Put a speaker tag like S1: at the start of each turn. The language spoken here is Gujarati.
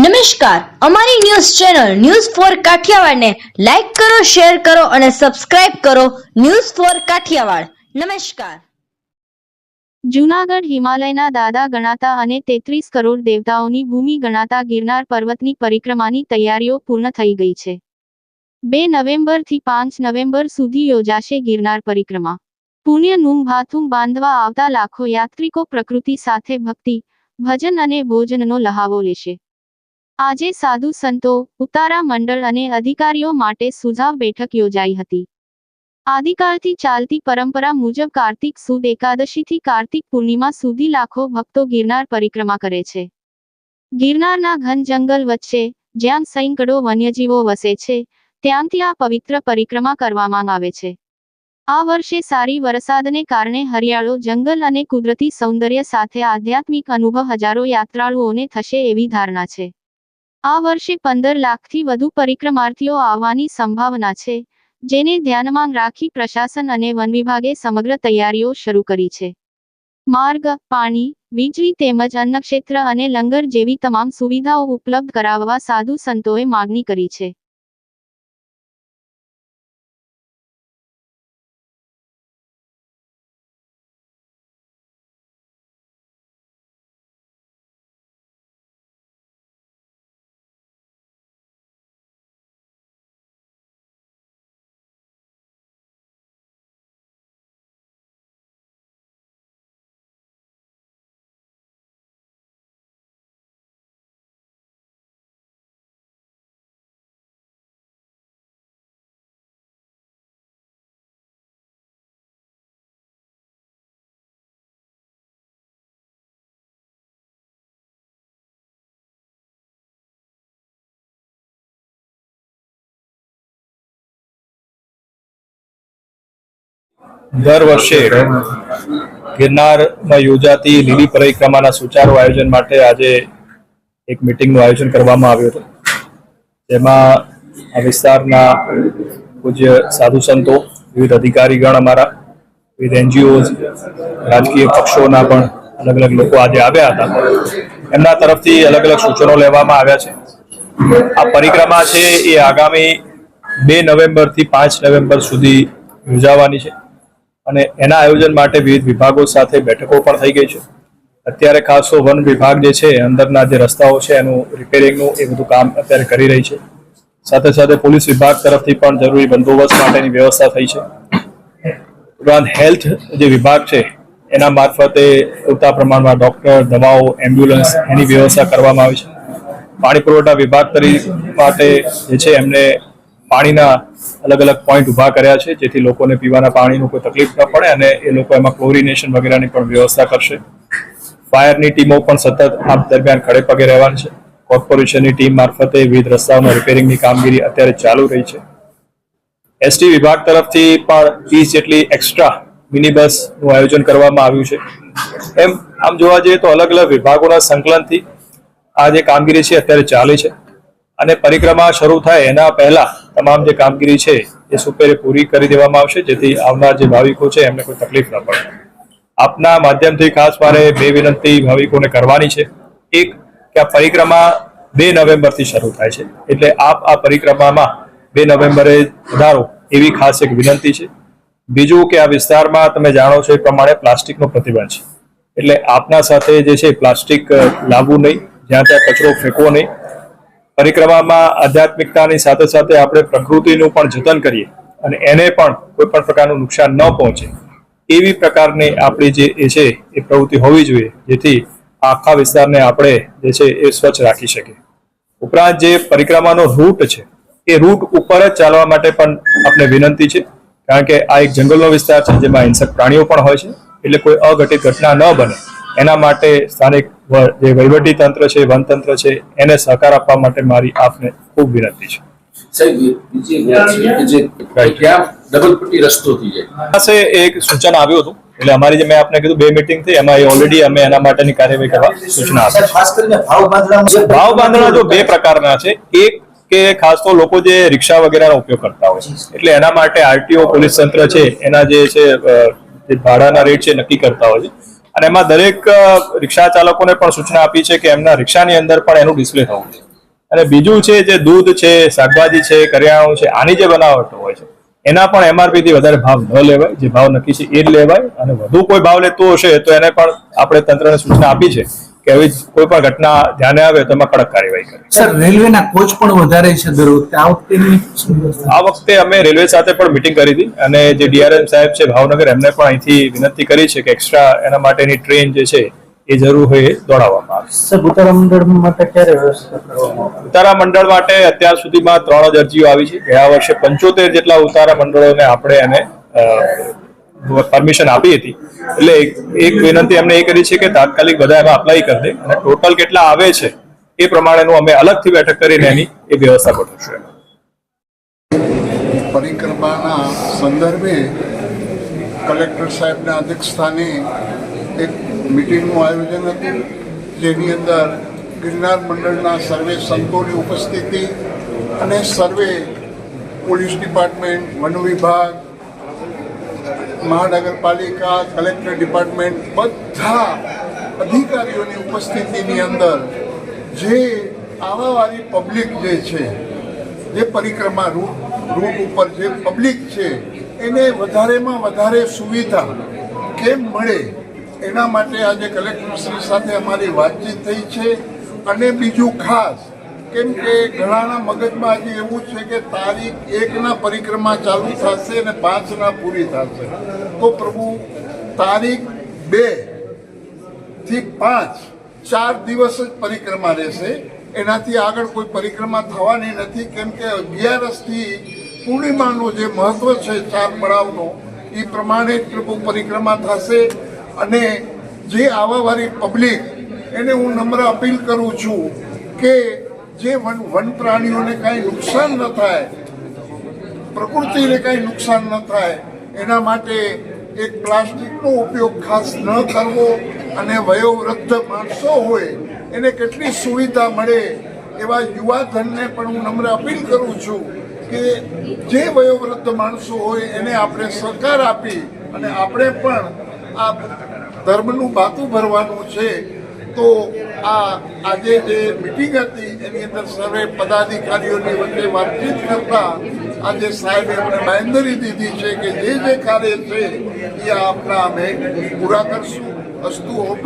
S1: નમસ્કાર. અમારી ન્યૂઝ ચેનલ ન્યૂઝ ફોર કાઠિયાવાડને લાઈક કરો, શેર કરો અને સબસ્ક્રાઇબ કરો ન્યૂઝ ફોર કાઠિયાવાડ. નમસ્કાર.
S2: જૂનાગઢ હિમાલયના દાદા ગણાતા અને તેત્રીસ કરોડ દેવતાઓની ભૂમિ ગણાતા ગિરનાર પર્વતની પરિક્રમાની તૈયારીઓ પૂર્ણ થઈ ગઈ છે. બે નવેમ્બરથી પાંચ નવેમ્બર સુધી યોજાશે ગિરનાર પરિક્રમા. પુણ્યનું ભાથું બાંધવા આવતા લાખો યાત્રિકો પ્રકૃતિ સાથે ભક્તિ, ભજન અને ભોજનનો લહાવો લેશે. આજે સાધુ સંતો, ઉતારા મંડળ અને અધિકારીઓ માટે સુઝાવ બેઠક યોજાઈ હતી. આદિકાળથી ચાલતી પરંપરા મુજબ કાર્તિક સુદ એકાદશીથી કાર્તિક પૂર્ણિમા સુધી લાખો ભક્તો ગિરનાર પરિક્રમા કરે છે. ગિરનારના ઘન જંગલ વચ્ચે, જ્યાં સૈંકડો વન્યજીવો વસે છે, ત્યાંથી આ પવિત્ર પરિક્રમા કરવામાં આવે છે. આ વર્ષે સારી વરસાદને કારણે હરિયાળો જંગલ અને કુદરતી સૌંદર્ય સાથે આધ્યાત્મિક અનુભવ હજારો યાત્રાળુઓને થશે એવી ધારણા છે. આ વર્ષે પંદર લાખથી વધુ પરિક્રમાર્થીઓ આવવાની સંભાવના છે, જેને ધ્યાનમાં રાખી પ્રશાસન અને વન વિભાગે સમગ્ર તૈયારીઓ શરૂ કરી છે. માર્ગ, પાણી, વીજળી તેમજ અન્નક્ષેત્ર અને લંગર જેવી તમામ સુવિધાઓ ઉપલબ્ધ કરાવવા સાધુ સંતોએ માગણી કરી છે.
S3: દર વર્ષે ગિરનારમાં યોજાતી લીલી પરિક્રમાના સુચારુ આયોજન માટે આજે એક મિટિંગનું આયોજન કરવામાં આવ્યું હતું. તેમાં આ વિસ્તારના પૂજ્ય સાધુ સંતો, વિવિધ અધિકારીગણ અમારા, વિવિધ એનજીઓઝ રાજકીય પક્ષોના પણ અલગ અલગ લોકો આજે આવ્યા હતા. એમના તરફથી અલગ અલગ સૂચનો લેવામાં આવ્યા છે. આ પરિક્રમા છે એ આગામી બે નવેમ્બરથી પાંચ નવેમ્બર સુધી યોજાવાની છે. અને એના આયોજન માટે વિવિધ વિભાગો સાથે બેઠકો પણ થઈ ગઈ છે. અત્યારે ખાસ તો વન વિભાગ જે છે, અંદરના જે રસ્તાઓ છે, એનું રિપેરિંગનું એ બધું કામ અત્યારે કરી રહી છે. સાથે સાથે પોલીસ વિભાગ તરફથી પણ જરૂરી બંદોબસ્ત માટેની વ્યવસ્થા થઈ છે. ઉપરાંત હેલ્થ જે વિભાગ છે, એના મારફતે પૂરતા પ્રમાણમાં ડોક્ટર, દવાઓ, એમ્બ્યુલન્સ એની વ્યવસ્થા કરવામાં આવી છે. પાણી પુરવઠા વિભાગ તરી માટે જે છે, એમને પાણીના અલગ અલગ પોઈન્ટ ઊભા કર્યા છે, જેથી લોકોને પીવાના પાણીનું કોઈ તકલીફ ન પડે અને એ લોકો એમાં ક્લોરિનેશન વગેરેની પણ વ્યવસ્થા કરશે. ફાયરની ટીમો પણ સતત આ દરમિયાન ખડે પગે રહેવાની છે. કોર્પોરેશનની ટીમ મારફતે વિવિધ રસ્તાઓના રિપેરિંગની કામગીરી અત્યારે ચાલુ રહી છે. એસટી વિભાગ તરફથી પણ ત્રીસ જેટલી એક્સ્ટ્રા મિની બસનું આયોજન કરવામાં આવ્યું છે. એમ, આમ જોવા જઈએ તો અલગ અલગ વિભાગોના સંકલનથી આ જે કામગીરી છે, અત્યારે ચાલે છે. અને પરિક્રમા શરૂ થાય એના પહેલા તમામ જે કામગીરી છે, એ સુપેરે પૂરી કરી દેવામાં આવશે, જેથી આવનાર જે ભાવિકો છે, એમને કોઈ તકલીફ ન પડે. આપના માધ્યમથી ખાસ મારે બે વિનંતી ભાવિકોને કરવાની છે. એક, કે આ પરિક્રમા બે નવેમ્બરથી શરૂ થાય છે. એટલે આપ આ પરિક્રમામાં બે નવેમ્બરે વધારો, એવી ખાસ એક વિનંતી છે. બીજું કે આ વિસ્તારમાં તમે જાણો છો એ પ્રમાણે પ્લાસ્ટિકનો પ્રતિબંધ છે. એટલે આપના સાથે જે છે, પ્લાસ્ટિક લાવવું નહીં. જ્યાં ત્યાં કચરો ફેંકવો નહીં. પરિક્રમામાં, આધ્યાત્મિકતાની સાથે સાથે આપણે પ્રકૃતિનું પણ જતન કરીએ અને એને પણ કોઈ પણ પ્રકારનું નુકસાન ન પહોંચે. એવી પ્રકારની આપણી જે એ છે, એ પ્રવૃત્તિ હોવી જોઈએ, જેથી આખા વિસ્તારને આપણે જે છે, એ સ્વચ્છ રાખી શકીએ. ઉપરાંત જે પરિક્રમાનો રૂટ છે, એ રૂટ ઉપર જ ચાલવા માટે પણ આપણે વિનંતી છે, કારણ કે આ એક જંગલનો વિસ્તાર છે, જેમાં હિંસક પ્રાણીઓ પણ હોય છે, એટલે કોઈ અઘટિત ઘટના ન બને. એના માટે સ્થાનિક જે વહીવટી તંત્ર છે વનતંત્ર છે એને સહકાર આપવા માટે મારી આપને ખૂબ વિનંતી છે. પાસે એક સૂચન આવ્યું હતું એટલે અમારી જે મેં આપને કીધું બે મિટિંગ થઈ એમાં ઓલરેડી અમે એના માટેની કાર્યવાહી કરવા સૂચના આપી.
S4: ભાવ
S3: બાંધણા જો બે પ્રકારના છે એક કે ખાસ તો લોકો જે રિક્ષા વગેરેનો ઉપયોગ કરતા હોય છે. એટલે એના માટે આરટીઓ પોલીસ તંત્ર છે એના જે છે ભાડાના રેટ છે નક્કી કરતા હોય છે. અને એમાં દરેક રિક્ષા ચાલકોને પણ સૂચના આપી છે કે એમના રિક્ષાની અંદર પણ એનું ડિસ્પ્લે થવું જોઈએ. અને બીજું છે, જે દૂધ છે, શાકભાજી છે કરિયાણું છે, આની જે બનાવટો હોય છે, એના પણ એમઆરપી થી વધારે ભાવ ન લેવાય, જે ભાવ નક્કી છે એ જ લેવાય અને વધુ કોઈ ભાવ લેતું હશે તો એને પણ આપણે તંત્રને સૂચના આપી છે. કે આવી કોઈ પણ ઘટના ધ્યાને આવે તો એમાં કડક કાર્યવાહી કરે.
S4: સર રેલવેના કોચ પણ વધારે છે દર વખતે આ
S3: વખતે અમે રેલવે સાથે પણ મિટિંગ કરી હતી અને જે ડીઆરએમ સાહેબ છે ભાવનગર એમને પણ અહીંથી વિનંતી કરી છે કે એક્સ્ટ્રા એના માટેની ટ્રેન જે છે એ જરૂર હોય એ દોડાવવામાં આવે.
S5: સર ઉતારા મંડળ માટે ક્યારે વ્યવસ્થા કરવામાં
S3: ઉતારા મંડળ માટે અત્યાર સુધીમાં ત્રણ જ અરજીઓ આવી છે. ગયા વર્ષે પંચોતેર જેટલા ઉતારા મંડળોને આપણે એને પરમિશન આપી હતી. એટલે એક- વિનંતી અમને એ કરી છે કે તાત્કાલિક બધા એમાં અપ્લાય કરી દે અને ટોટલ કેટલા આવે છે એ પ્રમાણેનું અમે અલગથી બેઠક કરીને એની એ વ્યવસ્થા ગોઠવીશું
S6: પરિક્રમાના સંદર્ભે કલેક્ટર સાહેબના અધ્યક્ષસ્થાને એક મિટિંગનું આયોજન હતું, જેની અંદર ગિરનાર મંડળના સર્વે સંતોની ઉપસ્થિતિ અને સર્વે પોલીસ ડિપાર્ટમેન્ટ, વન વિભાગ મહાનગરપાલિકા, કલેક્ટર ડિપાર્ટમેન્ટ બધા અધિકારીઓની ઉપસ્થિતિની અંદર જે આવાવાળી પબ્લિક જે છે, જે પરિક્રમા રૂટ રૂટ ઉપર જે પબ્લિક છે, એને વધારેમાં વધારે સુવિધા કેમ મળે, એના માટે આજે કલેક્ટરશ્રી સાથે અમારી વાતચીત થઈ છે. અને બીજું ખાસ કેમ કે ઘણાના મગજમાં આજે એવું છે કે તારીખ એકના પરિક્રમા ચાલુ થશે અને પાંચના પૂરી થશે. તો પ્રભુ, તારીખ બેથી પાંચ ચાર દિવસ જ પરિક્રમા રહેશે. એનાથી આગળ કોઈ પરિક્રમા થવાની નથી. કેમ કે અગિયારસથી પૂર્ણિમાનો જે મહત્વ છે ચાર પડાવનો એ પ્રમાણે જ પ્રભુ પરિક્રમા થશે. અને જે આવાવાળી પબ્લિક, એને હું નમ્ર અપીલ કરું છું કે જે વન પ્રાણીઓને કાંઈ નુકસાન ન થાય, પ્રકૃતિને કાંઈ નુકસાન ન થાય, એના માટે એક પ્લાસ્ટિકનો ઉપયોગ ખાસ ન કરવો અને વયોવૃદ્ધ માણસો હોય, એને કેટલી સુવિધા મળે એવા યુવાધનને પણ હું નમ્ર અપીલ કરું છું કે જે વયોવૃદ્ધ માણસો હોય એને આપણે સહકાર આપી અને આપણે પણ આ ધર્મનું બાતું ભરવાનું છે, તો આ આજે જે મિટિંગ હતી, એની અંદર સર્વે પદાધિકારીઓની વચ્ચે વાતચીત કરતા આજે સાહેબે અમને બાંધરી દીધી છે કે જે જે કાર્ય છે, એ આપણા અમે પૂરા કરશું. વસ્તુઓ